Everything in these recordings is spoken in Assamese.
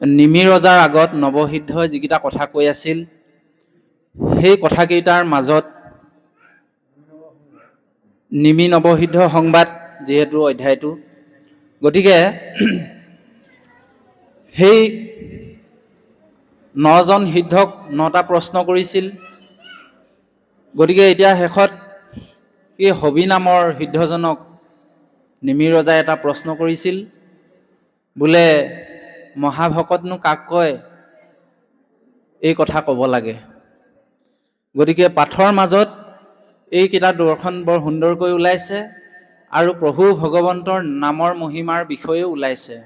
নিমি ৰজাৰ আগত নৱসিদ্ধই যিকেইটা কথা কৈ আছিল সেই কথাকেইটাৰ মাজত নিমি নৱসিদ্ধ সংবাদ যিহেতু অধ্যায়টো। গতিকে সেই নজন সিদ্ধক নটা প্ৰশ্ন কৰিছিল। গতিকে এতিয়া শেষত সেই হবি নামৰ সিদ্ধজনক নিমি ৰজাই এটা প্ৰশ্ন কৰিছিল। বোলে মহাভকতনো কাক কয়? এই কথা ক'ব লাগে। গতিকে পাঠৰ মাজত এইকেইটা দৰ্শন বৰ সুন্দৰকৈ ওলাইছে আৰু প্ৰভু ভগৱন্তৰ নামৰ মহিমাৰ বিষয়েও ওলাইছে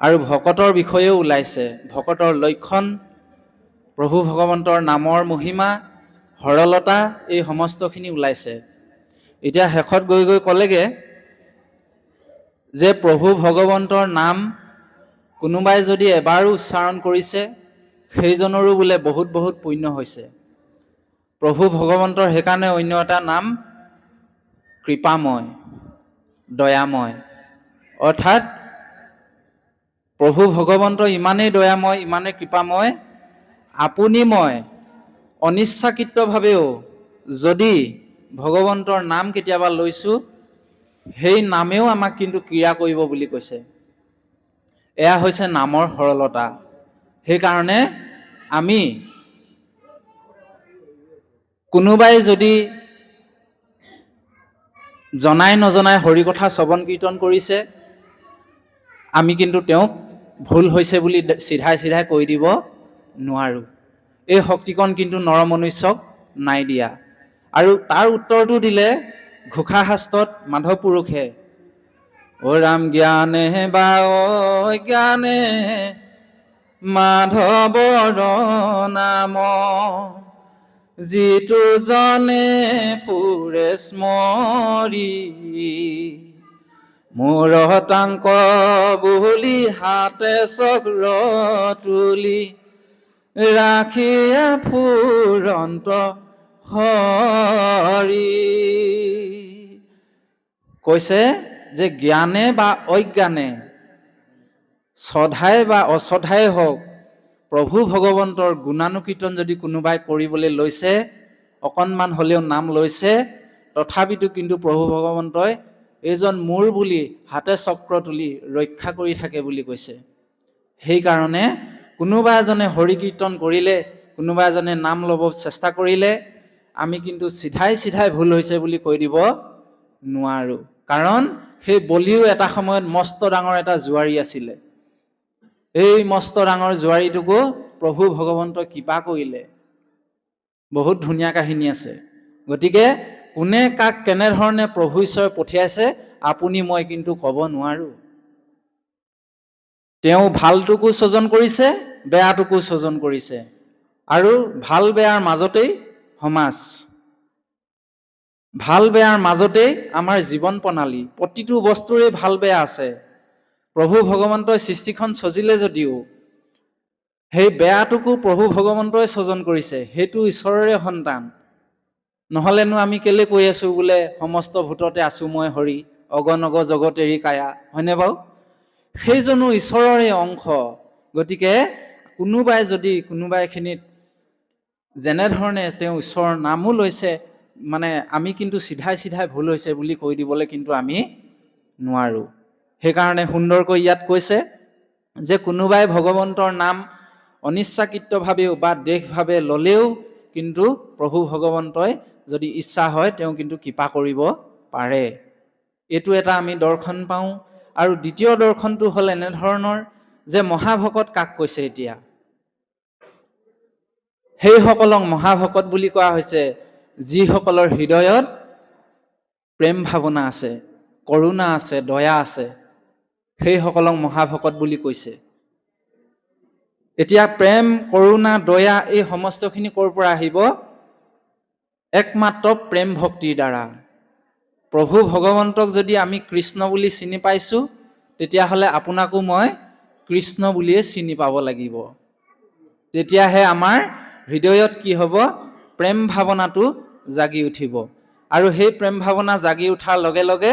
আৰু ভকতৰ বিষয়েও ওলাইছে। ভকতৰ লক্ষণ প্ৰভু ভগৱন্তৰ নামৰ মহিমা সৰলতা এই সমস্তখিনি ওলাইছে। এতিয়া শেষত গৈ গৈ ক'লেগে যে প্ৰভু ভগৱন্তৰ নাম কোনোবাই যদি এবাৰো উচ্চাৰণ কৰিছে, সেইজনৰো বোলে বহুত বহুত পুণ্য হৈছে। প্ৰভু ভগৱন্তৰ সেইকাৰণে অন্য এটা নাম, কৃপাময়, দয়াময়। অৰ্থাৎ, প্ৰভু ভগৱন্ত ইমানেই দয়াময়, ইমানেই কৃপাময় আপুনি মই অনিচ্ছাকৃতভাৱেও যদি ভগৱন্তৰ নাম কেতিয়াবা লৈছোঁ, সেই নামেও আমাক কিন্তু ক্ৰিয়া কৰিব বুলি কৈছে। এয়া হৈছে নামৰ সৰলতা। সেইকাৰণে আমি কোনোবাই যদি জনাই নজনাই হৰি কথা শ্ৰৱণ কীৰ্তন কৰিছে, আমি কিন্তু তেওঁক ভুল হৈছে বুলি চিধাই চিধাই কৈ দিব নোৱাৰোঁ। এই শক্তিকণ কিন্তু নৰমনুষ্যক নাই দিয়া। আৰু তাৰ উত্তৰটো দিলে ঘোষা শাস্ত্ৰত মাধৱ পুৰুষে অ ৰাম জ্ঞানে বা অজ্ঞানে মাধৱৰ নাম। যিটো জনে ফুৰে স্মৰি মোৰ হতাংক বুলি হাতে চক্ৰ তুলি ৰাখিয়া ফুৰন্ত হৰি। কৈছে যে জ্ঞানে বা অজ্ঞানে শ্ৰদ্ধাই বা অশ্ৰদ্ধাই হওক প্ৰভু ভগৱন্তৰ গুণানুকীৰ্তন যদি কোনোবাই কৰিবলৈ লৈছে অকণমান হ'লেও নাম লৈছে তথাপিতো কিন্তু প্ৰভু ভগৱন্তই এইজন মোৰ বুলি হাতে চক্ৰ তুলি ৰক্ষা কৰি থাকে বুলি কৈছে। সেইকাৰণে কোনোবা এজনে হৰি কীৰ্তন কৰিলে কোনোবা এজনে নাম ল'ব চেষ্টা কৰিলে আমি কিন্তু চিধাই চিধাই ভুল হৈছে বুলি কৈ দিব নোৱাৰোঁ। কাৰণ সেই বলিও এটা সময়ত মস্ত ডাঙৰ এটা জোৱাৰী আছিলে। এই মস্ত ডাঙৰ জোৱাৰীটোকো প্ৰভু ভগৱন্তই কৃপা কৰিলে। বহুত ধুনীয়া কাহিনী আছে। গতিকে কোনে কাক কেনেধৰণে প্ৰভু ঈশ্বৰে পঠিয়াইছে আপুনি মই কিন্তু ক'ব নোৱাৰোঁ। তেওঁ ভালটোকো স্বজন কৰিছে বেয়াটোকো স্বজন কৰিছে। আৰু ভাল বেয়াৰ মাজতেই সমাজ। ভাল বেয়াৰ মাজতেই আমাৰ জীৱন প্ৰণালী প্ৰতিটো বস্তুৰে ভাল বেয়া আছে। প্ৰভু ভগৱন্তই সৃষ্টিখন চজিলে যদিও সেই বেয়াটোকো প্ৰভু ভগৱন্তই স্বজন কৰিছে সেইটো ঈশ্বৰৰে সন্তান। নহ'লেনো আমি কেলে কৈ আছোঁ বোলে সমস্ত ভূততে আছোঁ মই হৰি অগনগ জগত এৰি কায়া হয়নে বাৰু? সেইজনো ঈশ্বৰৰে অংশ। গতিকে কোনোবাই যদি কোনোবাইখিনিত যেনেধৰণে তেওঁ ঈশ্বৰৰ নামো লৈছে মানে আমি কিন্তু চিধাই চিধাই ভুল হৈছে বুলি কৈ দিবলৈ কিন্তু আমি নোৱাৰোঁ। সেইকাৰণে সুন্দৰকৈ ইয়াত কৈছে যে কোনোবাই ভগৱন্তৰ নাম অনিচ্ছাকৃতভাৱেও বা দেশভাৱে ল'লেও কিন্তু প্ৰভু ভগৱন্তই যদি ইচ্ছা হয় তেওঁ কিন্তু কৃপা কৰিব পাৰে। এইটো এটা আমি দৰ্শন পাওঁ আৰু দ্বিতীয় দৰ্শনটো হ'ল এনেধৰণৰ যে মহাভকত কাক কৈছে এতিয়া? সেইসকলক মহাভকত বুলি কোৱা হৈছে। যিসকলৰ হৃদয়ত প্ৰেম ভাৱনা আছে কৰোণা আছে দয়া আছে সেইসকলক মহাভকত বুলি কৈছে। এতিয়া প্ৰেম কৰোণা দয়া এই সমস্তখিনি ক'ৰ পৰা আহিব? একমাত্ৰ প্ৰেম ভক্তিৰ দ্বাৰা। প্ৰভু ভগৱন্তক যদি আমি কৃষ্ণ বুলি চিনি পাইছোঁ তেতিয়াহ'লে আপোনাকো মই কৃষ্ণ বুলিয়ে চিনি পাব লাগিব। তেতিয়াহে আমাৰ হৃদয়ত কি হ'ব? প্ৰেম ভাৱনাটো জাগি উঠিব। আৰু সেই প্ৰেম ভাৱনা জাগি উঠাৰ লগে লগে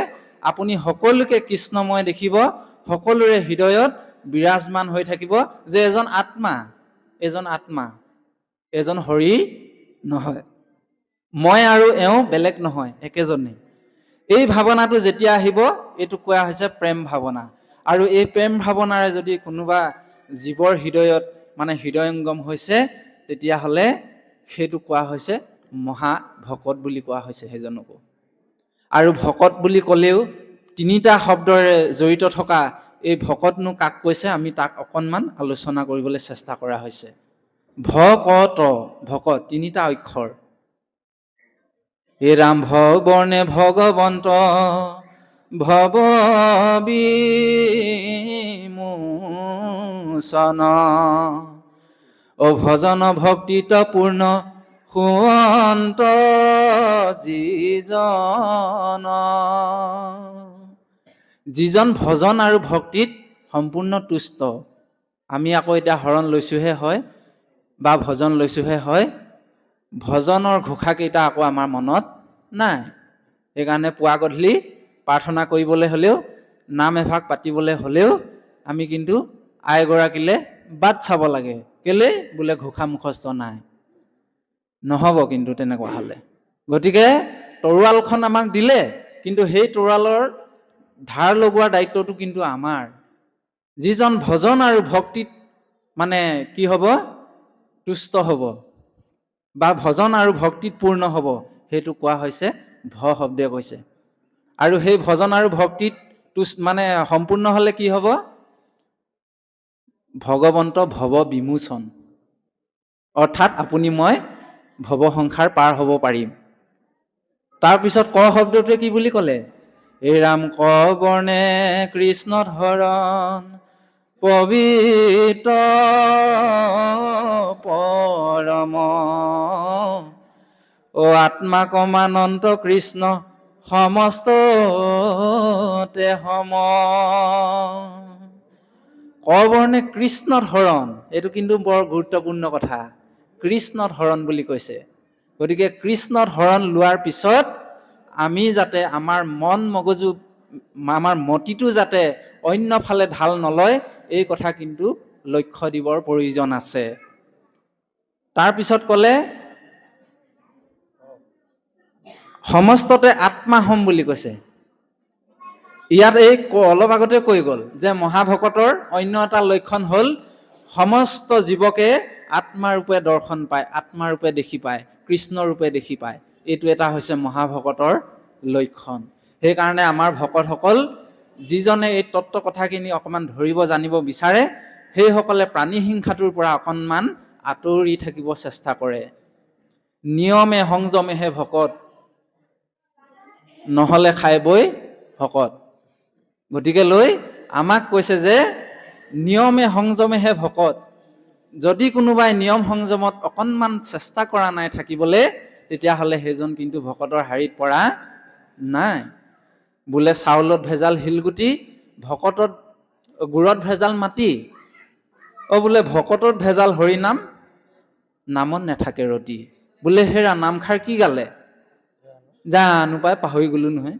আপুনি সকলোকে কৃষ্ণময় দেখিব সকলোৰে হৃদয়ত বিৰাজমান হৈ থাকিব যে এজন আত্মা এজন আত্মা এজন শৰীৰ নহয়। মই আৰু এওঁ বেলেগ নহয় একেজনেই এই ভাৱনাটো যেতিয়া আহিব এইটো কোৱা হৈছে প্ৰেম ভাৱনা। আৰু এই প্ৰেম ভাৱনাৰে যদি কোনোবা জীৱৰ হৃদয়ত মানে হৃদয়ংগম হৈছে তেতিয়াহ'লে সেইটো কোৱা হৈছে মহা ভকত বুলি কোৱা হৈছে সেইজনকো। আৰু ভকত বুলি ক'লেও তিনিটা শব্দৰে জড়িত থকা এই ভকতনো কাক কৈছে আমি তাক অকণমান আলোচনা কৰিবলৈ চেষ্টা কৰা হৈছে। ভকত ভকত তিনিটা অক্ষৰ। হে ৰাম ভৱৰ্ণে ভগৱন্ত ভৱ বিমোচন অ ভজন ভক্তিত পূৰ্ণ সুৱন্ত যিজন যিজন ভজন আৰু ভক্তিত সম্পূৰ্ণ তুষ্ট। আমি আকৌ এতিয়া শৰণ লৈছোহে হয় বা ভজন লৈছোহে হয় ভজনৰ ঘোষাকেইটা আকৌ আমাৰ মনত নাই। সেইকাৰণে পুৱা গধূলি প্ৰাৰ্থনা কৰিবলৈ হ'লেও নাম এভাগ পাতিবলৈ হ'লেও আমি কিন্তু আইগৰাকীলৈ বাট চাব লাগে। কেলেই বোলে ঘোষা মুখস্থ নাই। নহ'ব কিন্তু তেনেকুৱা হ'লে। গতিকে তৰোৱালখন আমাক দিলে কিন্তু সেই তৰোৱালৰ ধাৰ লগোৱাৰ দায়িত্বটো কিন্তু আমাৰ। যিজন ভজন আৰু ভক্তিত মানে কি হ'ব? তুষ্ট হ'ব। বা ভজন আৰু ভক্তিত পূৰ্ণ হ'ব সেইটো কোৱা হৈছে ভ শব্দে কৈছে। আৰু সেই ভজন আৰু ভক্তিত তুচ মানে সম্পূৰ্ণ হ'লে কি হ'ব? ভগৱন্ত ভৱ বিমোচন অৰ্থাৎ আপুনি মই ভৱ সংসাৰ পাৰ হ'ব পাৰিম। তাৰপিছত ক শব্দটোৱে কি বুলি ক'লে? এই ৰাম ক বৰ্ণে কৃষ্ণ ধৰণ পবিত্ৰ পৰম। অ আত্মা কমানন্ত কৃষ্ণ সমস্ততে সম। কবৰ্ণে কৃষ্ণ ধৰণ এইটো কিন্তু বৰ গুৰুত্বপূৰ্ণ কথা। কৃষ্ণ ধৰণ বুলি কৈছে। গতিকে কৃষ্ণ ধৰণ লোৱাৰ পিছত আমি যাতে আমাৰ মন মগজু আমাৰ মতিটো যাতে অন্য ফালে ঢাল নলয় এই কথা কিন্তু লক্ষ্য দিবৰ প্ৰয়োজন আছে। তাৰপিছত ক'লে সমস্ততে আত্মা হম বুলি কৈছে। ইয়াত এই অলপ আগতে কৈ গ'ল যে মহাভকতৰ অন্য এটা লক্ষণ হ'ল সমস্ত জীৱকে আত্মাৰূপে দৰ্শন পায় আত্মাৰূপে দেখি পায় কৃষ্ণৰূপে দেখি পায়। এইটো এটা হৈছে মহাভকতৰ লক্ষণ। সেইকাৰণে আমাৰ ভকতসকল যিজনে এই তত্ত্ব কথাখিনি অকণমান ধৰিব জানিব বিচাৰে সেইসকলে প্ৰাণী হিংসাটোৰ পৰা অকণমান আঁতৰি থাকিব চেষ্টা কৰে। নিয়মে সংযমেহে ভকত নহ'লে খাই বৈ ভকত। গতিকে লৈ আমাক কৈছে যে নিয়মে সংযমেহে ভকত। যদি কোনোবাই নিয়ম সংযমত অকণমান চেষ্টা কৰা নাই থাকিবলৈ তেতিয়াহ'লে সেইজন কিন্তু ভকতৰ শাৰীত পৰা নাই। বোলে চাউলত ভেজাল শিলগুটি ভকতত গুড়ত ভেজাল মাটি। অ বোলে ভকতত ভেজাল হৰিনাম নামত নাথাকে ৰতি। বোলে হেৰা নামষাৰ কি গালে? জানো পাই পাহৰি গ'লো নহয়।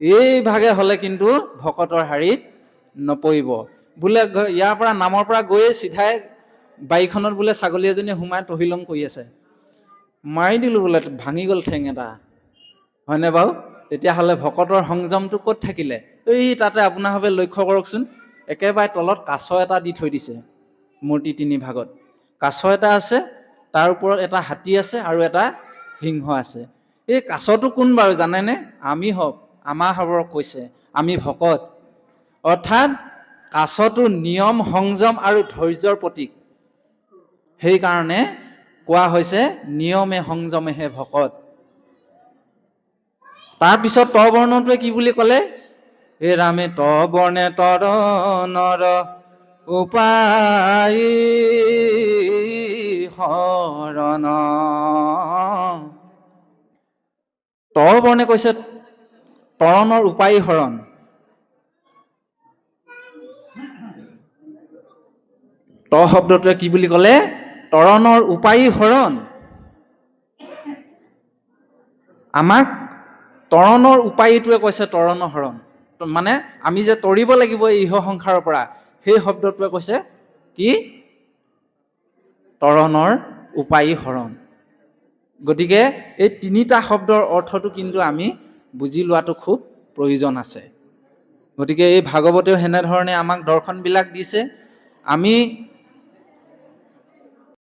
এই ভাগে হ'লে কিন্তু ভকতৰ শাৰীত নপৰিব। বোলে ইয়াৰ পৰা নামৰ পৰা গৈয়ে চিধাই বাৰীখনত বোলে ছাগলী এজনীয়ে সোমাই তহিলং কৰি আছে। মাৰি দিলোঁ বোলে ভাঙি গ'ল ঠেং এটা। হয়নে বাৰু? তেতিয়াহ'লে ভকতৰ সংযমটো ক'ত থাকিলে? এই তাতে আপোনাৰভাৱে লক্ষ্য কৰকচোন একেবাৰে তলত কাছ এটা দি থৈ দিছে মূৰ্তি তিনি ভাগত। কাছ এটা আছে তাৰ ওপৰত এটা হাতী আছে আৰু এটা সিংহ আছে। এই কাছটো কোন বাৰু জানেনে? আমি হওক আমাৰ সবৰক কৈছে আমি ভকত। অৰ্থাৎ কাছটো নিয়ম সংযম আৰু ধৈৰ্যৰ প্ৰতীক। সেইকাৰণে কোৱা হৈছে নিয়মে সংযমেহে ভকত। তাৰপিছত ত বৰ্ণটোৱে কি বুলি ক'লে? হে ৰামে ত বৰ্ণে তৰ নৰ উপায় শৰণ তৰ বৰ্ণে কৈছে তৰণৰ উপায়ী হৰণ। ত শব্দটোৱে কি বুলি ক'লে? তৰণৰ উপায়ী হৰণ। আমাক তৰণৰ উপায়টোৱে কৈছে তৰণ হৰণ। মানে আমি যে তৰিব লাগিব এই ইহ সংসাৰৰ পৰা সেই শব্দটোৱে কৈছে কি? তৰণৰ উপায়ী হৰণ। গতিকে এই তিনিটা শব্দৰ অৰ্থটো কিন্তু আমি বুজি লোৱাটো খুব প্ৰয়োজন আছে। গতিকে এই ভাগৱতেও সেনেধৰণে আমাক দৰ্শনবিলাক দিছে। আমি